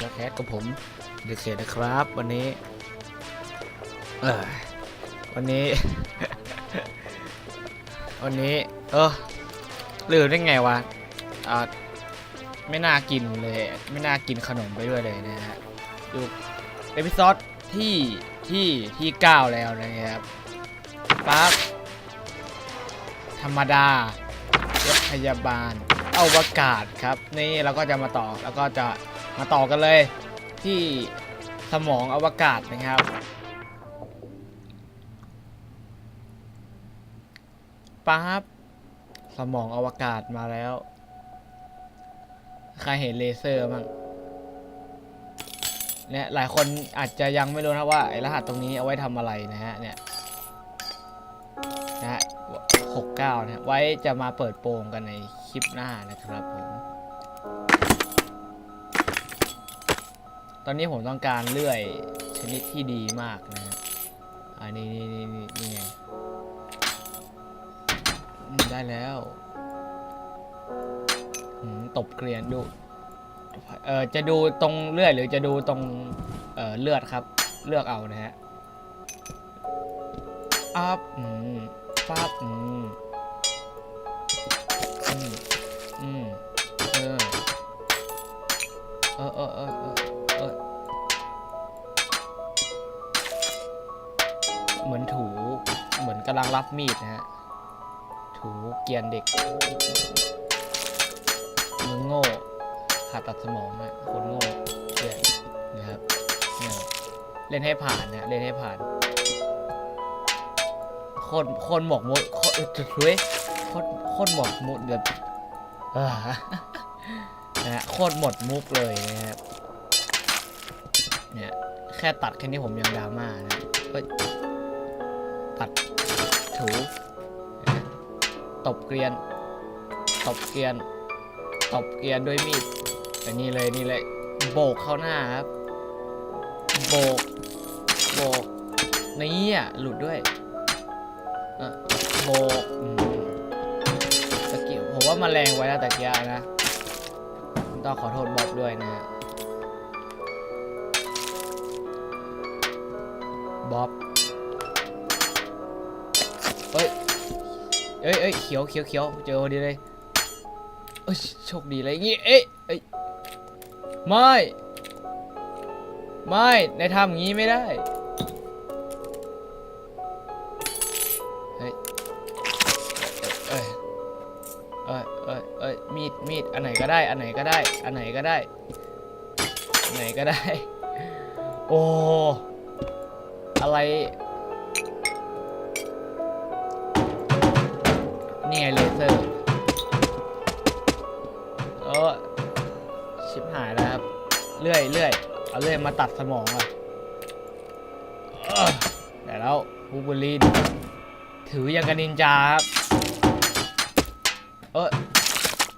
กันทุ่งอันเดอร์แคสกับผมเดอะเคนะครับ วันนี้เออวันนี้ วันนี้ เออลืมได้ไงวะอ่าไม่น่ากินเลย ไม่น่ากินขนมไปด้วยเลยนะฮะอยู่เอพิซอดที่ที่ที่เก้าแล้วนะครับปั๊บธรรมดารถพยาบาลอวกาศครับ นี่เราก็จะมาต่อแล้วก็จะ มาต่อกันเลยที่สมองอวกาศนะครับปั๊บสมองอวกาศมาแล้ว ใครเห็นเลเซอร์มั้งเนี่ยหลายคนอาจจะยังไม่รู้นะว่าไอ้รหัสตรงนี้เอาไว้ทำอะไรนะฮะเนี่ยนะฮะหกเก้านะไว้จะมาเปิดโปงกันในคลิปหน้านะครับผม อนนี้ผมต้องการเลื่อยชนิดที่ดีมากนะฮะอันนี้นี่นี่นี่ไงได้แล้วอืมตบเกลียนดูเออจะดูตรงเลือดหรือจะดูตรงเออเลือดครับ เลือกเอานะฮะอัพอืมปั๊บอืมอืมอืมเออเออเออเออ ลังรับมีดนะฮะ ถูเกียนเด็ก มึงโง่ผ่าตัดสมองนะคนโง่เนี่ยนะครับเนี่ยเล่นให้ผ่านนะเล่นให้ผ่าน คนคนหมกมุดคนจะช่วยคนคนหมดมุดแบบอ่านะฮะโคตรหมดมุกเลยนะครับ เนี่ย แค่ตัดแค่นี้ผมยังดราม่านะเฮ้ย ตัดถูตบเกลียน ตบเกลียน ตบเกลียนด้วยมีดอันนี้เลยนี่เลยโบกเข้าหน้าครับ โบก โบกนี่อะหลุดด้วยโบกตะกี้ผมว่ามันแรงไว้แล้วตะกี้นะต้องขอโทษบ๊อบด้วยนะฮะบ๊อบ เอ้ยเอ้ยเขียวเขียวเขียวเจอพอดีเลยเอ้ยโชคดีเลยงี้เอ้ยเอ้ยไม่ไม่ในทำอย่างนี้ไม่ได้เฮ้ยเอ้ยเอ้ยเอ้ยเอ้ยมีดมีดอันไหนก็ได้อันไหนก็ได้อันไหนก็ได้อันไหนก็ได้ โอ้อะไร นี่ไงเลเซอร์เออชิบหายแล้วครับเลื่อยเลื่อยเอาเลื่อยมาตัดสมองอะเออแต่แล้วบูบูลินถืออย่างกับนินจาครับ เออ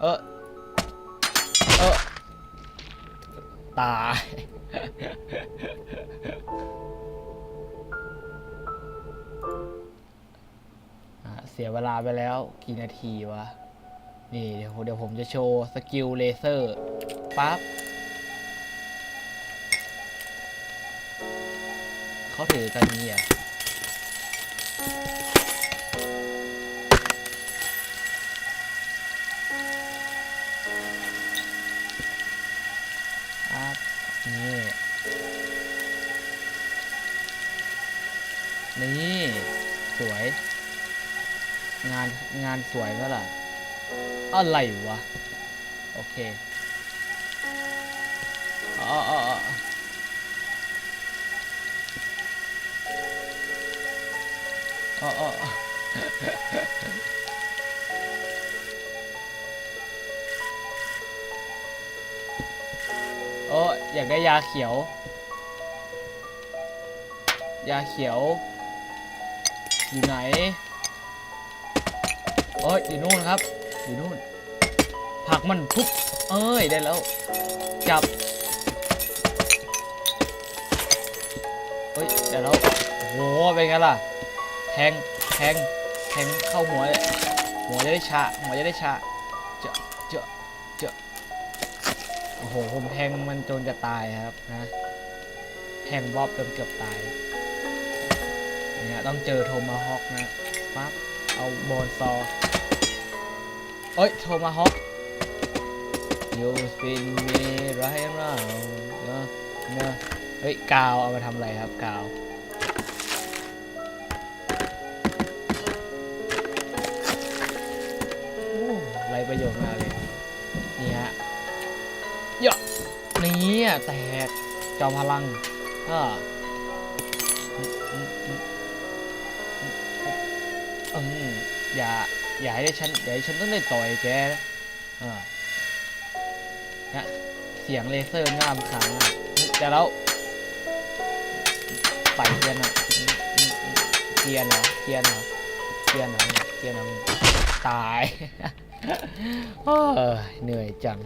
เออเออตาย สียเวลาไปแล้วกี่นาทีวะ นี่เดี๋ยวเดี๋ยวผมจะโชว์สกิลเลเซอร์ปั๊บเขาถือกันนี้อะนี่นี่ สวย งานงานสวยไหมล่อะไรวะ โอเคอ๋ออ๋ออ๋ออ๋ออ๋อโอ้อยากได้ยาเขียว ยาเขียว อยู่ไหน โอ้ยอยู่นู่นครับ อยู่นู่นผักมันปุ๊บเอ้ยได้แล้ว จับเฮ้ยเดี๋ยวแล้วโอ้โหเป็นไงล่ะแทงแทงแทงเข้าหัวเลยหัวจะได้ชาหัวจะได้ชาเจาะเจาะโอ้โหผมแทงมันจนจะตายครับนะแทงบอบจนเกือบตายเนี่ยต้องเจอโทมาฮอกนะปั๊บเอาบอลซอ เอ้ยโทมาฮอก You spin me right round เนอะเนอะเฮ้ยกาวเอามาทำอะไรครับกาวอ้ไรประโยชน์มากเลยนี่ฮะเยอะนี่อะแตกจอมพลังก็อืมอืมอืมอืมอย่า อย่าให้ได้ฉันอย่าให้ฉันต้องได้ต่อยแกนะอ่าเนี่ยเสียงเลเซอร์งารำคามากแต่แล้วไปเกียนอะอืมอืมอืมเกียนเหรอเกียนเหรอเกียนเหรอเกียนเหรอตายโอ้ยเหนื่อยจัง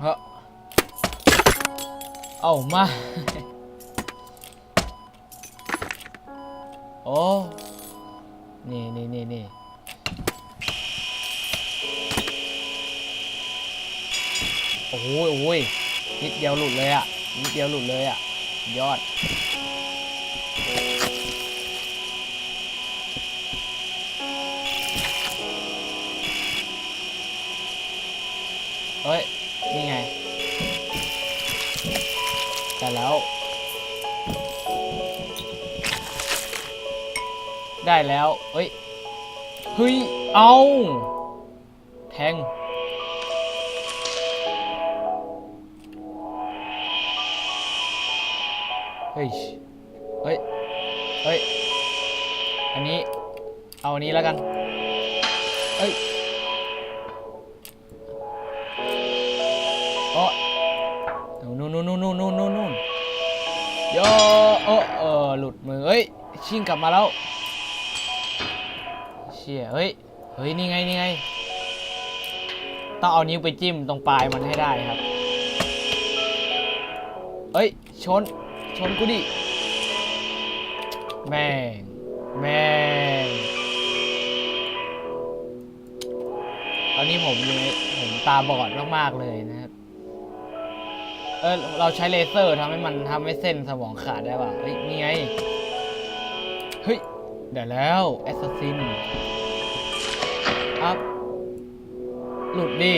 เฮ้อเอามา โอ้ นี่นี่นี่นี่โอ้โหโอ้ยนิดเดียวหลุดเลยอะ นิดเดียวหลุดเลยอะ ยอดเฮ้ย ได้แล้วเฮ้ย เฮ้ย เอา แทง เฮ้ย เฮ้ย เฮ้ย อันนี้ เอาอันนี้แล้วกันเอ้ยโอ้นู่นนู่นนู่นนู่นนู่นนู่นนู่นโยโอ้เออหลุดมือ เฮ้ย ชิงกลับมาแล้ว ชี่ยเฮ้ย เฮ้ย นี่ไง นี่ไง ต้องเอานิ้วไปจิ้มตรงปลายมันให้ได้ครับ เฮ้ย ชน ชนกูดิ แม่ง แม่งตอนนี้ผมอยู่ในผมตาบอดมาก ๆ เลยนะครับ เออ เราใช้เลเซอร์ทำให้มันทำให้เส้นสมองขาดได้ป่ะ เฮ้ย นี่ไง เฮ้ยเดี๋ยวแล้วแอสซัสซิน ครับ หลุดดิ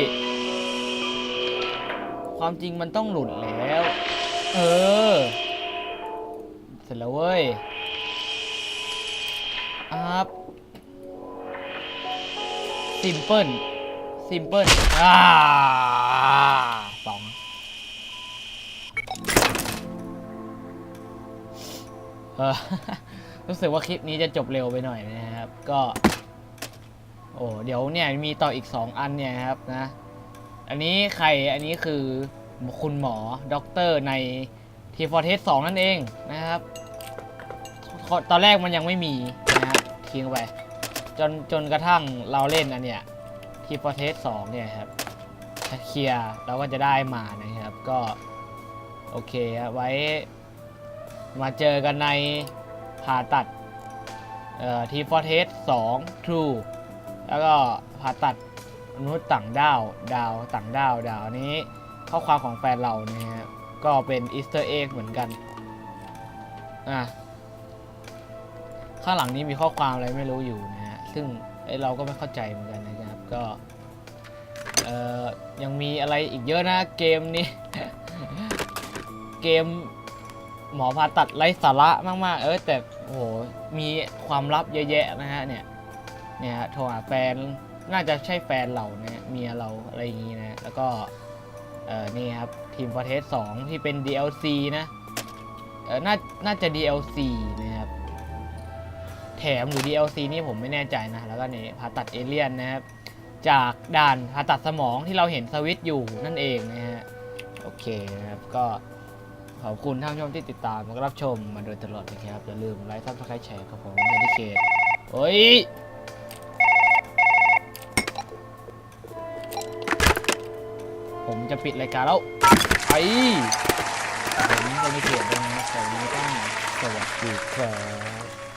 ความจริงมันต้องหลุดแล้ว เออ เสร็จแล้วเว้ยครับซิมเปิลซิมเปิลอ่าสองเออรู้สึกว่าคลิปนี้จะจบเร็วไปหน่อยนะครับ ก็ โอ้เดี๋ยวเนี่ยมีต่ออีก 2 อันเนี่ยครับนะ อันนี้ใครอันนี้คือคุณหมอด็อกเตอร์ในทีฟอร์เทสสนั่นเองนะครับ ตอนแรกมันยังไม่มีนะฮะทิ้งไป จนจนกระทั่งเราเล่นอันเนี้ยทีฟอร์เทสสเนี่ยครับถ้าเคลียร์เราก็จะได้มานะครับก็ โอเคครับไว้ มาเจอกันในผ่าตัดเอ่อทีฟอร์เทสสอง True แล้วก็ผ่าตัดมนุษย์ต่างดาวดาวต่างดาวดาวนี้ ข้อความของแฟนเราเนี่ยฮะก็เป็นอีสเตอร์เอ็กเหมือนกันอะข้างหลังนี้มีข้อความอะไรไม่รู้อยู่นะฮะซึ่งเราก็ไม่เข้าใจเหมือนกันนะครับก็เอ่อยังมีอะไรอีกเยอะนะเกมนี้ เกมหมอผ่าตัดไร้สาระมากๆ เออแต่โอ้โหมีความลับเยอะแยะนะฮะเนี่ย เนี่ยฮะโทรหาแฟนน่าจะใช่แฟนเราเนี่ยเมียเราอะไรอย่างนี้นะแล้วก็เออนี่ครับทีมฟอร์เทสสองที่เป็น DLC นะเออน่าน่าจะ DLC นะครับแถมหรือ DLC นี่ผมไม่แน่ใจนะ แล้วก็นี่ผ่าตัดเอเลียนนะครับ จากด่านผ่าตัดสมองที่เราเห็นสวิตอยู่นั่นเองนะฮะ โอเคนะครับ ก็ขอบคุณท่านผู้ชมที่ติดตามและรับชมมาโดยตลอดนะครับ อย่าลืมไลค์ซับสไครต์แชร์ครับผมเดดิเคทโอ้ย ผมจะปิดรายการแล้วไปผมก็ไม่เขียนตรงนี้แต่วันนี้ก็สวัสดีครับ